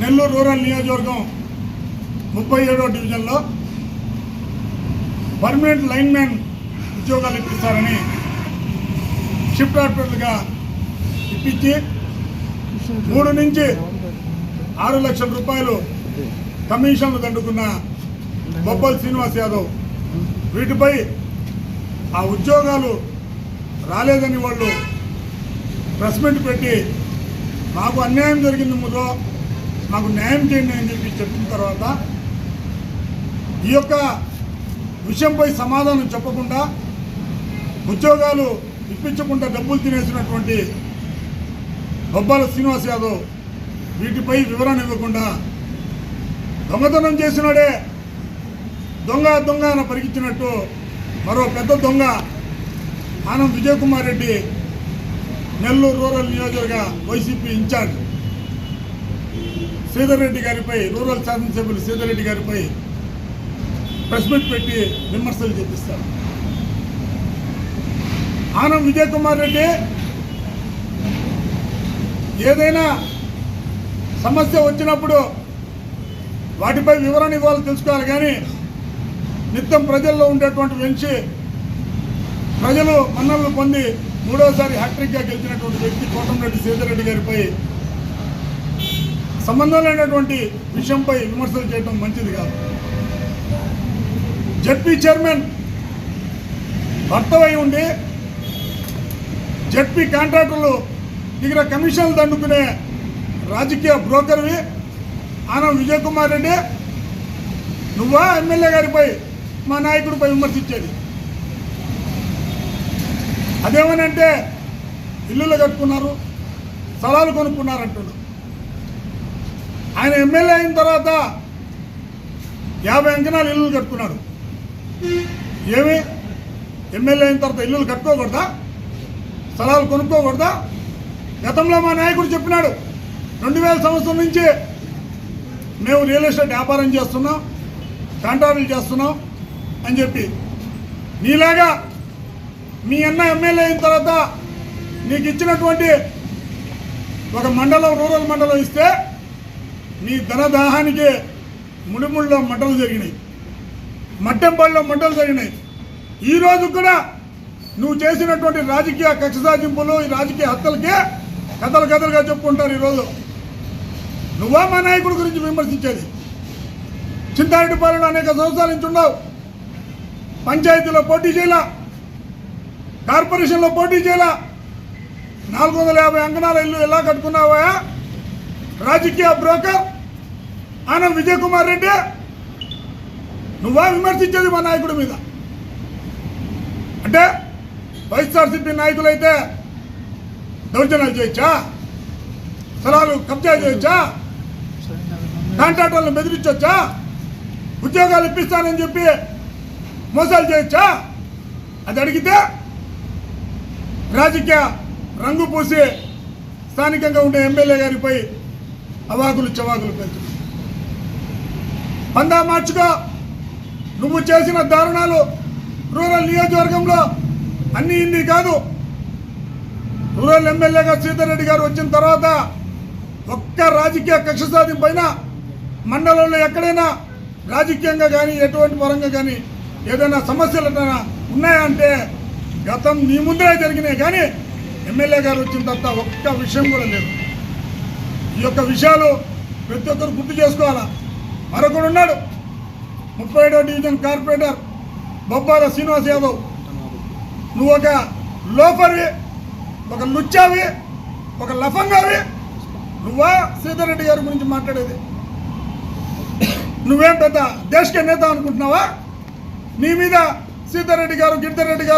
Nellore rural నియోజకవర్గం ముప్పై ఏడో డివిజన్లో పర్మనెంట్ లైన్మెన్ ఉద్యోగాలు ఇప్పిస్తారని షిఫ్ట్ ఆర్డర్లుగా ఇప్పించి మూడు నుంచి ఆరు లక్షల రూపాయలు కమిషన్లు దండుకున్న బొబ్బల్ శ్రీనివాస్ యాదవ్. వీటిపై ఆ ఉద్యోగాలు రాలేదని వాళ్ళు ప్రెస్ మీట్ పెట్టి మాకు అన్యాయం జరిగింది ముందు మాకు న్యాయం చేయండి అని చెప్పి చెప్పిన తర్వాత ఈ యొక్క విషయంపై సమాధానం చెప్పకుండా ఉద్యోగాలు ఇప్పించకుండా డబ్బులు తినేసినటువంటి బొబ్బాల శ్రీనివాస్ యాదవ్ వీటిపై వివరణ ఇవ్వకుండా దొంగతనం చేసినాడే దొంగ దొంగ అని పరిగించినట్టు మరో పెద్ద దొంగ ఆనంద్ విజయకుమార్ రెడ్డి నెల్లూరు రూరల్ నియోజకవర్గ వైసీపీ ఇన్ఛార్జ్. శ్రీధర్ రెడ్డి గారిపై రూరల్ శాసనసభ్యులు శ్రీధర్ రెడ్డి గారిపై ప్రెస్ మీట్ పెట్టి విమర్శలు చేపిస్తారు. ఆనం విజయ్ కుమార్ రెడ్డి ఏదైనా సమస్య వచ్చినప్పుడు వాటిపై వివరణ ఇవ్వాలి తెలుసుకోవాలి. కానీ నిత్యం ప్రజల్లో ఉండేటువంటి వెంచి ప్రజలు మన్నలు పొంది మూడోసారి హ్యాట్రిక్గా గెలిచినటువంటి వ్యక్తి కోటంరెడ్డి శ్రీధర్ గారిపై సంబంధం లేనటువంటి విషయంపై విమర్శలు చేయడం మంచిది కాదు. జడ్పీ చైర్మన్ భర్తవై ఉండి జడ్పీ కాంట్రాక్టర్లు దగ్గర కమిషన్లు దండుకునే రాజకీయ బ్రోకర్వి ఆనం విజయ్ కుమార్ రెడ్డి. నువ్వా ఎమ్మెల్యే గారిపై మా నాయకుడిపై విమర్శించేది. అదేమనంటే ఇల్లులు కట్టుకున్నారు స్థలాలు కొనుక్కున్నారు అంటున్నారు ఆయన ఎమ్మెల్యే అయిన తర్వాత యాభై అంకణాలు ఇల్లులు కట్టుకున్నాడు. ఏమి? ఎమ్మెల్యే అయిన తర్వాత ఇల్లులు కట్టుకోకూడదా? స్థలాలు కొనుక్కోకూడదా? గతంలో మా నాయకుడు చెప్పినాడు రెండు వేల సంవత్సరం నుంచి మేము రియల్ ఎస్టేట్ వ్యాపారం చేస్తున్నాం కాంట్రాక్టులు చేస్తున్నాం అని చెప్పి. నీలాగా మీ అన్న ఎమ్మెల్యే అయిన తర్వాత నీకు ఇచ్చినటువంటి ఒక మండలం రూరల్ మండలం ఇస్తే నీ ధనదాహానికే ముడిముళ్ళలో మంటలు జరిగినాయి. మట్టెంపల్లిలో మంటలు జరిగినాయి. ఈ కూడా నువ్వు చేసినటువంటి రాజకీయ కక్ష సాధింపులు ఈ రాజకీయ హత్యలకే కథలు కథలుగా చెప్పుకుంటారు ఈరోజు నువ్వా మా నాయకుడి గురించి విమర్శించేది? చింతారెడ్డిపాలెంలో అనేక సంవత్సరాల నుంచి ఉన్నావు. పంచాయతీలో పోటీ చేయాల. కార్పొరేషన్లో పోటీ చేయాల. నాలుగు వందల యాభై అంకణాల ఇల్లు ఎలా కట్టుకున్నావా రాజకీయ బ్రోకర్ ఆనం విజయ్ కుమార్ రెడ్డి. నువ్వా విమర్శించేది మా నాయకుడి మీద? అంటే వైఎస్ఆర్సీపీ నాయకులైతే దౌర్జన్యాలు చేయొచ్చా? స్థలాలు కబ్జా చేయొచ్చా? కాంట్రాక్టర్లను బెదిరించొచ్చా? ఉద్యోగాలు ఇప్పిస్తానని చెప్పి మోసాలు చేయొచ్చా? అది అడిగితే రాజకీయ రంగు పూసి స్థానికంగా ఉండే ఎమ్మెల్యే గారిపై అవాకులు చవాకులు పెంచు. పందా మార్చుకో. నువ్వు చేసిన దారుణాలు రూరల్ నియోజకవర్గంలో అన్ని ఇన్ని కాదు. రూరల్ ఎమ్మెల్యేగా సీతారెడ్డి గారు వచ్చిన తర్వాత ఒక్క రాజకీయ కక్ష సాధింపైన మండలంలో ఎక్కడైనా రాజకీయంగా కానీ ఎటువంటి పరంగా కానీ ఏదైనా సమస్యలు ఏదైనా ఉన్నాయా అంటే గతం నీ ముందే జరిగినాయి కానీ ఎమ్మెల్యే గారు వచ్చిన తర్వాత ఒక్క విషయం కూడా లేదు. ఈ యొక్క విషయాలు ప్రతి ఒక్కరు గుర్తు చేసుకోవాలా? మరొకడు ఉన్నాడు. ముప్పై ఏడో డివిజన్ కార్పొరేటర్ బొబ్బాల శ్రీనివాస్ యాదవ్. నువ్వు ఒక లోఫర్వి ఒక లుచ్చావి ఒక లఫంగావి. నువ్వా సీతారెడ్డి రెడ్డి గారి గురించి మాట్లాడేది? నువ్వేం పెద్ద దేశక నేత అనుకుంటున్నావా? నీ మీద సీతారెడ్డి గారు గిరిధర్ రెడ్డి గారు